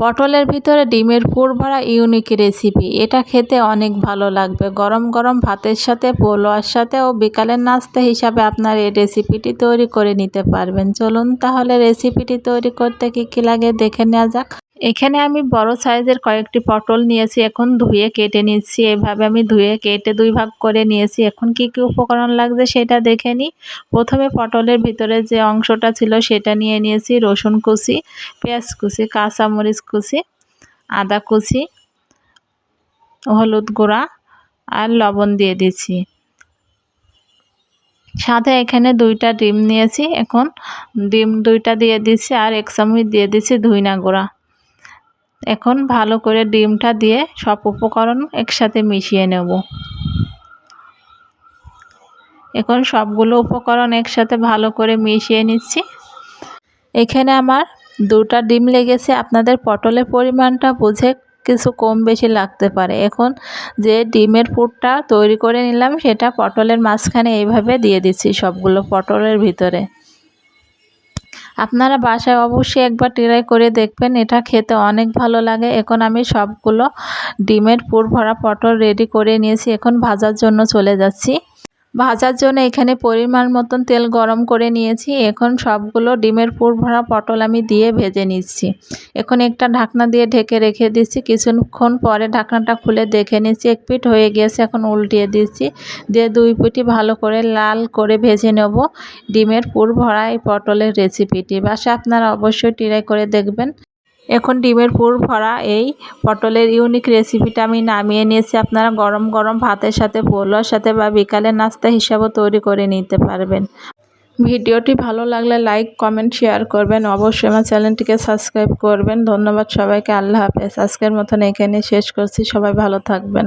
পটলের ভিতরে ডিমের পুর ভরা ইউনিক রেসিপি। এটা খেতে অনেক ভালো লাগবে। গরম গরম ভাতের সাথে পোলোয়ার সাথে ও বিকালের নাস্তা হিসাবে আপনার এই রেসিপিটি তৈরি করে নিতে পারবেন। চলুন তাহলে রেসিপিটি তৈরি করতে কী কী লাগে দেখে নেওয়া যাক। এখানে আমি বড় সাইজের কয়েকটি পটল নিয়েছি, এখন ধুয়ে কেটে নিচ্ছি। এভাবে আমি ধুয়ে কেটে দুই ভাগ করে নিয়েছি। এখন কি কি উপকরণ লাগছে সেটা দেখে নিই। প্রথমে পটলের ভিতরে যে অংশটা ছিল সেটা নিয়ে নিয়েছি, রসুন কুচি, পেঁয়াজ কুচি, কাঁচামরিচ কুচি, আদা কুচি, হলুদ গুঁড়া আর লবণ দিয়ে দিচ্ছি। সাথে এখানে দুইটা ডিম নিয়েছি, এখন ডিম দুইটা দিয়ে দিচ্ছি আর এক চামচ দিয়ে দিচ্ছি ধুইনা গুঁড়া। এখন ভালো করে ডিমটা দিয়ে সব উপকরণ একসাথে মিশিয়ে নেব। এখন সবগুলো উপকরণ একসাথে ভালো করে মিশিয়ে নিচ্ছি। এখানে আমার দুটা ডিম লেগেছে। আপনাদের পটলের পরিমাণটা বুঝে কিছু কম বেশি লাগতে পারে। এখন যে ডিমের পুরটা তৈরি করে নিলাম, সেটা পটলের মাঝখানে এইভাবে দিয়ে দিচ্ছি সবগুলো পটলের ভিতরে। আপনারা বাসায় অবশ্যই একবার ট্রাই করে দেখবেন। এটা খেতে অনেক ভালো লাগে। এখন আমি সবগুলো ডিমের পুর ভরা পটল রেডি করে নিয়েছি। এখন ভাজার জন্য চলে যাচ্ছি। ভাজার জন্য এখানে পরিমাণ মতন তেল গরম করে নিয়েছি। এখন সবগুলো ডিমের পুর ভরা পটল আমি দিয়ে ভেজে নিচ্ছি। এখন একটা ঢাকনা দিয়ে ঢেকে রেখে দিচ্ছি। কিছুক্ষণ পরে ঢাকনাটা খুলে দেখে নিচ্ছি। এক পিঠ হয়ে গিয়েছে, এখন উল্টিয়ে দিচ্ছি। দিয়ে দুই পিঠি ভালো করে লাল করে ভেজে নেব ডিমের পুর ভরা এই পটলের রেসিপিটি বাসা আপনারা অবশ্যই ট্রাই করে দেখবেন। এখন ডিমের পুর ভরা এই পটলের ইউনিক রেসিপিটা আমি নামিয়ে নিয়েছি। আপনারা গরম গরম ভাতের সাথে পোলোর সাথে বা বিকালের নাস্তা হিসাবেও তৈরি করে নিতে পারবেন। ভিডিওটি ভালো লাগলে লাইক কমেন্ট শেয়ার করবেন। অবশ্যই আমার চ্যানেলটিকে সাবস্ক্রাইব করবেন। ধন্যবাদ সবাইকে। আল্লাহ হাফেজ। আজকের মতন এখানে শেষ করছি। সবাই ভালো থাকবেন।